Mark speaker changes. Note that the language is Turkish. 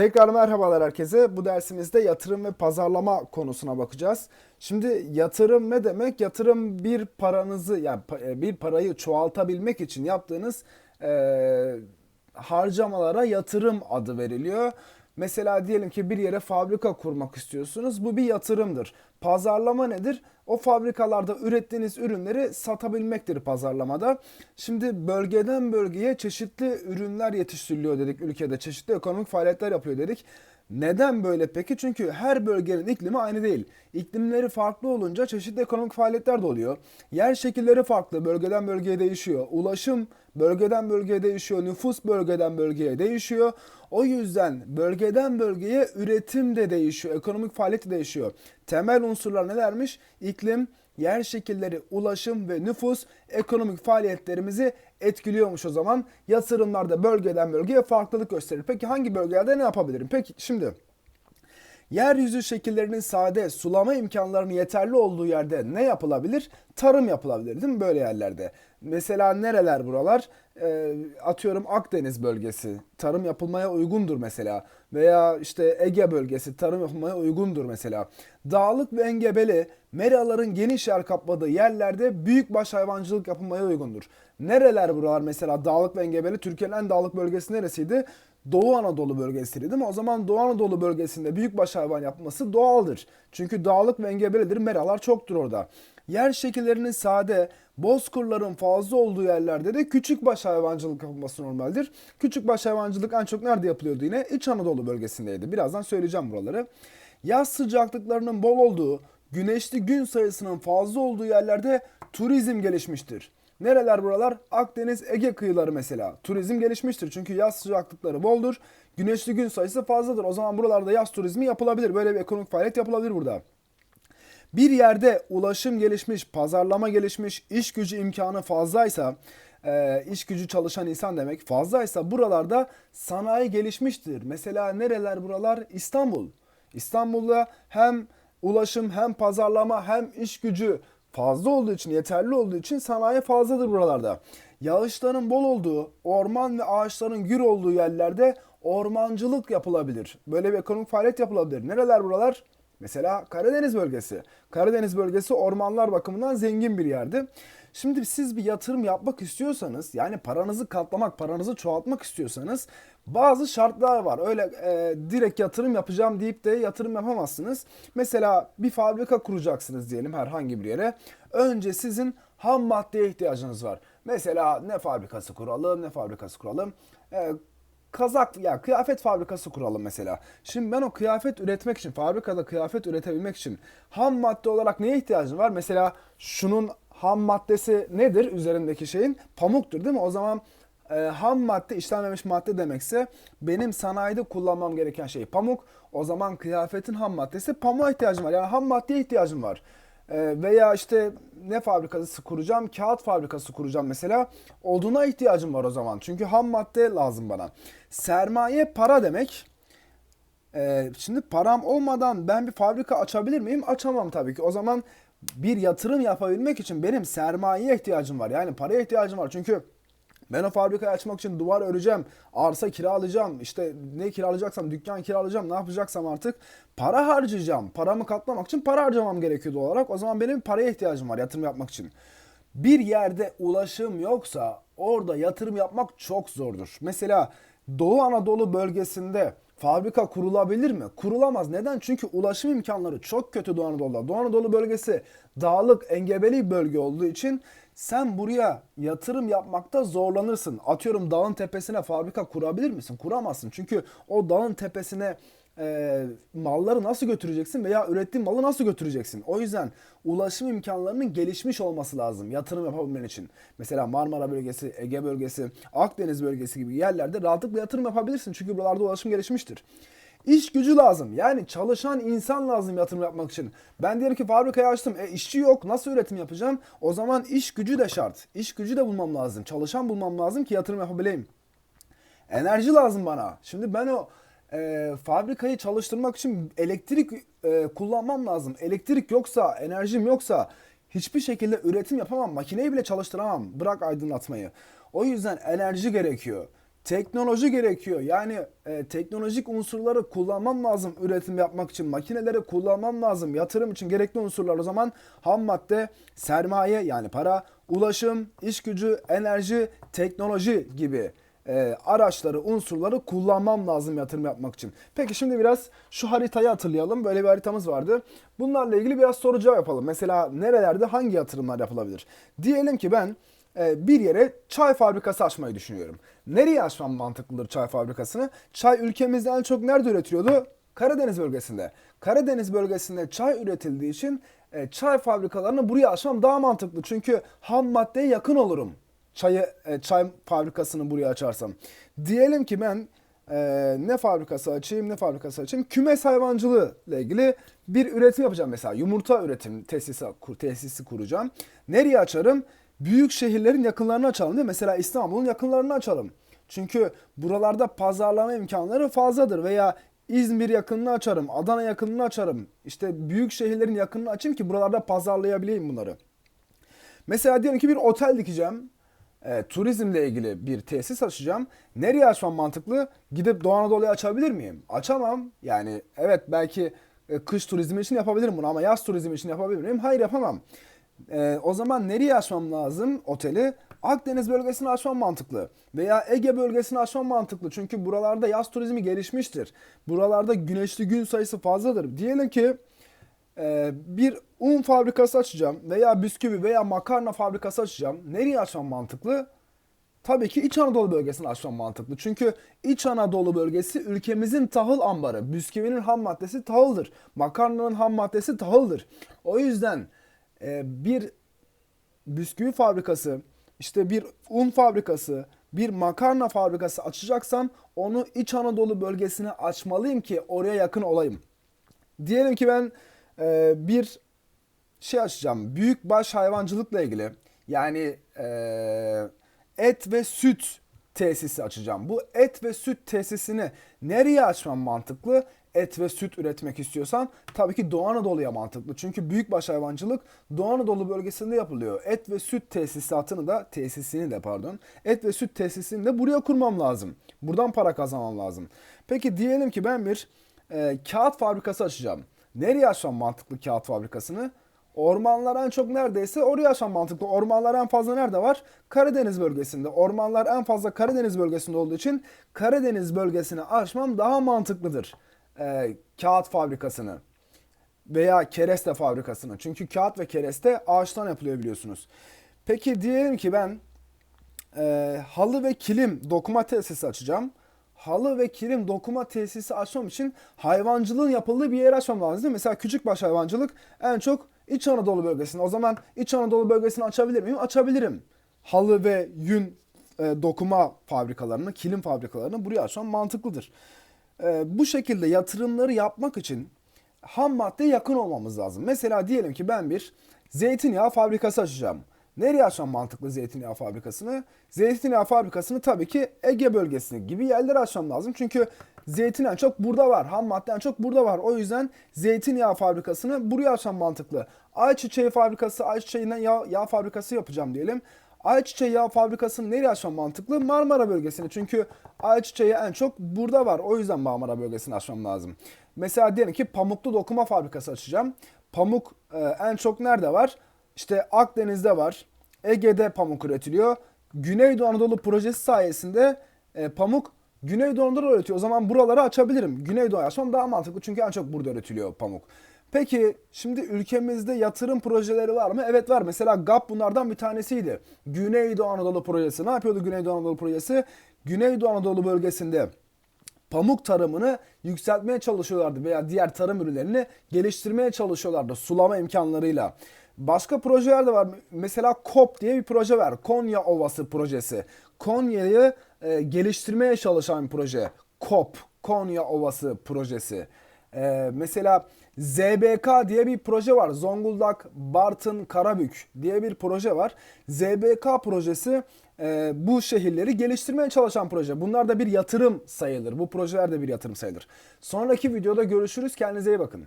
Speaker 1: Tekrar merhabalar herkese. Bu dersimizde yatırım ve pazarlama konusuna bakacağız. Şimdi yatırım ne demek? Yatırım bir paranızı yani e, bir parayı çoğaltabilmek için yaptığınız e, harcamalara yatırım adı veriliyor. Mesela diyelim ki bir yere fabrika kurmak istiyorsunuz. Bu bir yatırımdır. Pazarlama nedir? O fabrikalarda ürettiğiniz ürünleri satabilmektir pazarlamada. Şimdi bölgeden bölgeye çeşitli ürünler yetiştiriliyor dedik ülkede. Çeşitli ekonomik faaliyetler yapıyor dedik. Neden böyle peki? Çünkü her bölgenin iklimi aynı değil. İklimleri farklı olunca çeşitli ekonomik faaliyetler de oluyor. Yer şekilleri farklı, bölgeden bölgeye değişiyor. Ulaşım bölgeden bölgeye değişiyor. Nüfus bölgeden bölgeye değişiyor. O yüzden bölgeden bölgeye üretim de değişiyor. Ekonomik faaliyet de değişiyor. Temel unsurlar nelermiş? İklim, yer şekilleri, ulaşım ve nüfus ekonomik faaliyetlerimizi etkiliyormuş o zaman. Yatırımlarda bölgeden bölgeye farklılık gösterir. Peki hangi bölgelerde ne yapabilirim? Peki şimdi Yeryüzü şekillerinin sade, sulama imkanlarının yeterli olduğu yerde ne yapılabilir? Tarım yapılabilir değil mi böyle yerlerde? Mesela nereler buralar? Ee, atıyorum Akdeniz bölgesi tarım yapılmaya uygundur mesela. Veya işte Ege bölgesi tarım yapılmaya uygundur mesela. Dağlık ve engebeli meraların geniş yer kapladığı yerlerde büyükbaş hayvancılık yapılmaya uygundur. Nereler buralar mesela dağlık ve engebeli? Türkiye'nin en dağlık bölgesi neresiydi? Doğu Anadolu bölgesiydi değil mi? O zaman Doğu Anadolu bölgesinde büyükbaş hayvan yapması doğaldır. Çünkü dağlık ve engebelidir. Meralar çoktur orada. Yer şekillerinin sade, bozkırların fazla olduğu yerlerde de küçükbaş hayvancılık yapılması normaldir. Küçükbaş hayvancılık en çok nerede yapılıyordu yine? İç Anadolu bölgesindeydi. Birazdan söyleyeceğim buraları. Yaz sıcaklıklarının bol olduğu, güneşli gün sayısının fazla olduğu yerlerde turizm gelişmiştir. Nereler buralar? Akdeniz, Ege kıyıları mesela. Turizm gelişmiştir çünkü yaz sıcaklıkları boldur. Güneşli gün sayısı fazladır. O zaman buralarda yaz turizmi yapılabilir. Böyle bir ekonomik faaliyet yapılabilir burada. Bir yerde ulaşım gelişmiş, pazarlama gelişmiş, iş gücü imkanı fazlaysa, e, iş gücü çalışan insan demek fazlaysa buralarda sanayi gelişmiştir. Mesela nereler buralar? İstanbul. İstanbul'da hem ulaşım hem pazarlama hem iş gücü fazla olduğu için, yeterli olduğu için sanayi fazladır buralarda. Yağışların bol olduğu, orman ve ağaçların gür olduğu yerlerde ormancılık yapılabilir. Böyle bir ekonomik faaliyet yapılabilir. Nereler buralar? Mesela Karadeniz bölgesi. Karadeniz bölgesi ormanlar bakımından zengin bir yerdi. Şimdi siz bir yatırım yapmak istiyorsanız yani paranızı katlamak, paranızı çoğaltmak istiyorsanız bazı şartlar var. Öyle e, direkt yatırım yapacağım deyip de yatırım yapamazsınız. Mesela bir fabrika kuracaksınız diyelim herhangi bir yere. Önce sizin ham maddeye ihtiyacınız var. Mesela ne fabrikası kuralım, ne fabrikası kuralım. E, kazak ya kıyafet fabrikası kuralım mesela. Şimdi ben o kıyafet üretmek için fabrikada kıyafet üretebilmek için ham madde olarak neye ihtiyacım var? Mesela şunun ham maddesi nedir üzerindeki şeyin? Pamuktur değil mi? O zaman e, ham madde işlenmemiş madde demekse benim sanayide kullanmam gereken şey pamuk. O zaman kıyafetin ham maddesi pamuğa ihtiyacım var. Yani ham maddeye ihtiyacım var. E, veya işte ne fabrikası kuracağım? Kağıt fabrikası kuracağım mesela. Oduna ihtiyacım var o zaman. Çünkü ham madde lazım bana. Sermaye para demek. Ee, şimdi param olmadan ben bir fabrika açabilir miyim? Açamam tabii ki. O zaman bir yatırım yapabilmek için benim sermayeye ihtiyacım var. Yani paraya ihtiyacım var. Çünkü ben o fabrikayı açmak için duvar öreceğim, arsa kiralayacağım, işte ne kiralayacaksam dükkan kiralayacağım, ne yapacaksam artık para harcayacağım. Paramı katlamak için para harcamam gerekiyor doğal olarak. O zaman benim paraya ihtiyacım var yatırım yapmak için. Bir yerde ulaşım yoksa orada yatırım yapmak çok zordur. Mesela Doğu Anadolu bölgesinde fabrika kurulabilir mi? Kurulamaz. Neden? Çünkü ulaşım imkanları çok kötü Doğu Anadolu'da. Doğu Anadolu bölgesi dağlık, engebeli bölge olduğu için sen buraya yatırım yapmakta zorlanırsın. Atıyorum dağın tepesine fabrika kurabilir misin? Kuramazsın. Çünkü o dağın tepesine e, malları nasıl götüreceksin veya ürettiğin malı nasıl götüreceksin? O yüzden ulaşım imkanlarının gelişmiş olması lazım yatırım yapabilmen için. Mesela Marmara bölgesi, Ege bölgesi, Akdeniz bölgesi gibi yerlerde rahatlıkla yatırım yapabilirsin. Çünkü buralarda ulaşım gelişmiştir. İş gücü lazım. Yani çalışan insan lazım yatırım yapmak için. Ben diyelim ki fabrikayı açtım. E işçi yok. Nasıl üretim yapacağım? O zaman iş gücü de şart. İş gücü de bulmam lazım. Çalışan bulmam lazım ki yatırım yapabileyim. Enerji lazım bana. Şimdi ben o e, fabrikayı çalıştırmak için elektrik e, kullanmam lazım. Elektrik yoksa, enerjim yoksa hiçbir şekilde üretim yapamam. Makineyi bile çalıştıramam. Bırak aydınlatmayı. O yüzden enerji gerekiyor. Teknoloji gerekiyor. Yani e, teknolojik unsurları kullanmam lazım üretim yapmak için. Makineleri kullanmam lazım. Yatırım için gerekli unsurlar o zaman ham madde, sermaye yani para, ulaşım, iş gücü, enerji, teknoloji gibi e, araçları, unsurları kullanmam lazım yatırım yapmak için. Peki şimdi biraz şu haritayı hatırlayalım. Böyle bir haritamız vardı. Bunlarla ilgili biraz soru cevap yapalım. Mesela nerelerde hangi yatırımlar yapılabilir? Diyelim ki ben bir yere çay fabrikası açmayı düşünüyorum. Nereye açmam mantıklıdır çay fabrikasını? Çay ülkemizde en çok nerede üretiliyordu? Karadeniz bölgesinde. Karadeniz bölgesinde çay üretildiği için e, çay fabrikalarını buraya açmam daha mantıklı. Çünkü ham maddeye yakın olurum. Çayı e, çay fabrikasını buraya açarsam. Diyelim ki ben e, ne fabrikası açayım ne fabrikası açayım kümes hayvancılığı ile ilgili bir üretim yapacağım mesela yumurta üretim tesisi tesisi kuracağım. Nereye açarım? Büyük şehirlerin yakınlarını açalım değil mi? Mesela İstanbul'un yakınlarını açalım. Çünkü buralarda pazarlama imkanları fazladır veya İzmir yakınını açarım, Adana yakınını açarım. İşte büyük şehirlerin yakınını açayım ki buralarda pazarlayabileyim bunları. Mesela diyelim ki bir otel dikeceğim. E, turizmle ilgili bir tesis açacağım. Nereye açmam mantıklı? Gidip Doğu Anadolu'ya açabilir miyim? Açamam. Yani evet belki e, kış turizmi için yapabilirim bunu ama yaz turizmi için yapabilir miyim? Hayır yapamam. E, o zaman nereye açmam lazım oteli? Akdeniz bölgesini açmam mantıklı. Veya Ege bölgesini açmam mantıklı. Çünkü buralarda yaz turizmi gelişmiştir. Buralarda güneşli gün sayısı fazladır. Diyelim ki ee, bir un fabrikası açacağım veya bisküvi veya makarna fabrikası açacağım. Nereye açmam mantıklı? Tabii ki İç Anadolu bölgesini açmam mantıklı. Çünkü İç Anadolu bölgesi ülkemizin tahıl ambarı. Bisküvinin ham maddesi tahıldır. Makarnanın ham maddesi tahıldır. O yüzden e, bir bisküvi fabrikası, işte bir un fabrikası, bir makarna fabrikası açacaksam onu İç Anadolu bölgesine açmalıyım ki oraya yakın olayım. Diyelim ki ben e, bir şey açacağım. Büyük baş hayvancılıkla ilgili. Yani e, et ve süt tesisi açacağım. Bu et ve süt tesisini nereye açmam mantıklı? Et ve süt üretmek istiyorsam tabii ki Doğu Anadolu'ya mantıklı. Çünkü büyükbaş hayvancılık Doğu Anadolu bölgesinde yapılıyor. Et ve süt tesisatını da tesisini de pardon. Et ve süt tesisini de buraya kurmam lazım. Buradan para kazanmam lazım. Peki diyelim ki ben bir e, kağıt fabrikası açacağım. Nereye açmam mantıklı kağıt fabrikasını? Ormanlar en çok neredeyse oraya açmam mantıklı. Ormanlar en fazla nerede var? Karadeniz bölgesinde. Ormanlar en fazla Karadeniz bölgesinde olduğu için Karadeniz bölgesini açmam daha mantıklıdır. Ee, kağıt fabrikasını veya kereste fabrikasını. Çünkü kağıt ve kereste ağaçtan yapılıyor biliyorsunuz. Peki diyelim ki ben e, halı ve kilim dokuma tesisi açacağım. Halı ve kilim dokuma tesisi açmam için hayvancılığın yapıldığı bir yer açmam lazım. değil mi? Mesela küçükbaş hayvancılık en çok İç Anadolu bölgesinde. O zaman İç Anadolu bölgesini açabilir miyim? Açabilirim. Halı ve yün e, dokuma fabrikalarını, kilim fabrikalarını buraya açmam mantıklıdır. E, bu şekilde yatırımları yapmak için ham maddeye yakın olmamız lazım. Mesela diyelim ki ben bir zeytinyağı fabrikası açacağım. Nereye açmam mantıklı zeytinyağı fabrikasını? Zeytinyağı fabrikasını tabii ki Ege bölgesini gibi yerlere açmam lazım. Çünkü zeytin çok burada var. Ham madde en çok burada var. O yüzden zeytinyağı fabrikasını buraya açmam mantıklı. Ayçiçeği fabrikası, ayçiçeğinden yağ, yağ fabrikası yapacağım diyelim. Ayçiçeği yağ fabrikasını nereye açmam mantıklı? Marmara bölgesine. Çünkü ayçiçeği en çok burada var. O yüzden Marmara bölgesini açmam lazım. Mesela diyelim ki pamuklu dokuma fabrikası açacağım. Pamuk e, en çok nerede var? İşte Akdeniz'de var. Ege'de pamuk üretiliyor. Güneydoğu Anadolu projesi sayesinde e, pamuk Güneydoğu Anadolu üretiyor. O zaman buraları açabilirim. Güneydoğu açmam daha mantıklı çünkü en çok burada üretiliyor pamuk. Peki şimdi ülkemizde yatırım projeleri var mı? Evet var. Mesela GAP bunlardan bir tanesiydi. Güneydoğu Anadolu projesi. Ne yapıyordu Güneydoğu Anadolu projesi? Güneydoğu Anadolu bölgesinde pamuk tarımını yükseltmeye çalışıyorlardı veya diğer tarım ürünlerini geliştirmeye çalışıyorlardı sulama imkanlarıyla. Başka projeler de var. Mesela KOP diye bir proje var. Konya Ovası projesi. Konya'yı e, geliştirmeye çalışan bir proje. KOP, Konya Ovası projesi. E, mesela ZBK diye bir proje var. Zonguldak, Bartın, Karabük diye bir proje var. ZBK projesi e, bu şehirleri geliştirmeye çalışan proje. Bunlar da bir yatırım sayılır. Bu projeler de bir yatırım sayılır. Sonraki videoda görüşürüz. Kendinize iyi bakın.